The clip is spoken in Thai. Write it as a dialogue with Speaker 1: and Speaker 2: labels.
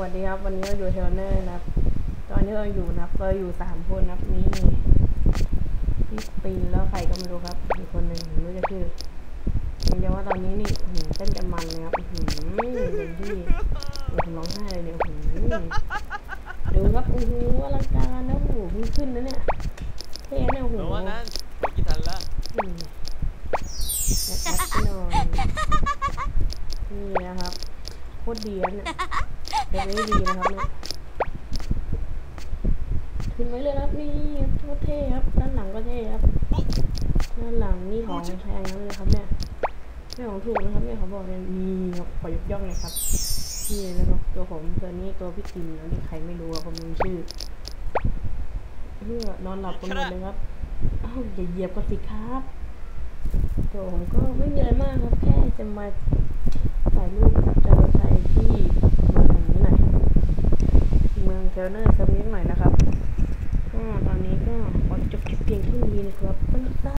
Speaker 1: วัสดีครับ วันนี้เราอยู่เทรลเนอร์นะครับ ตอนนี้เราอยู่นะครับเราอยู่สามคนนะครับนี่พี่ปินแล้วใครก็ไม่รู้ครับอีกคนหนึ่งไม่รู้จะชื่อเพียงแต่ว่าตอนนี้นี่อื้อหือเต้นกันมันเลยครับอื้อหือเต็มที่โอ้โหร้องไห้เลยเนี่ยโอ้โหดูครับโอ้โหอลังการนะโอ้โหเพิ่งขึ้นนะเนี่ยเท่เนี่ยโอ้โห
Speaker 2: โน้นั้นผมกี่ทันละ
Speaker 1: อืมและแอปที่นอนนี่นะครับโคตรดีนะเนี่ย เป็นไม่ดีนะครับขึ้นไว้เลยครับนี่โคตรเท่ครับ ด้านหลังก็เท่ครับ ด้านหลังนี่ของแพงทั้งนั้นเลยครับเนี่ยไม่ของถูกนะครับเนี่ยเขาบอกเนี่ยนี่ครับขอยกย่องเลยครับนี่นะครับตัวผมตัวนี้ตัวพี่กินแล้วนี่ใครไม่รู้อะผมรู้ชื่อเพื่อนอนหลับกันหมดเลยครับอ้าวอย่าเหยียบกันสิครับตัวผมก็ไม่มีอะไรมากครับแค่จะมาถ่ายรูปเจอใครที่เมืองแห่งนี้หน่อย เมืองเทลเนอร์สมิดหน่อยนะครับก็ตอนนี้ก็ขอจบคลิปเพียงเท่านี้นะครับบ๊ายบาย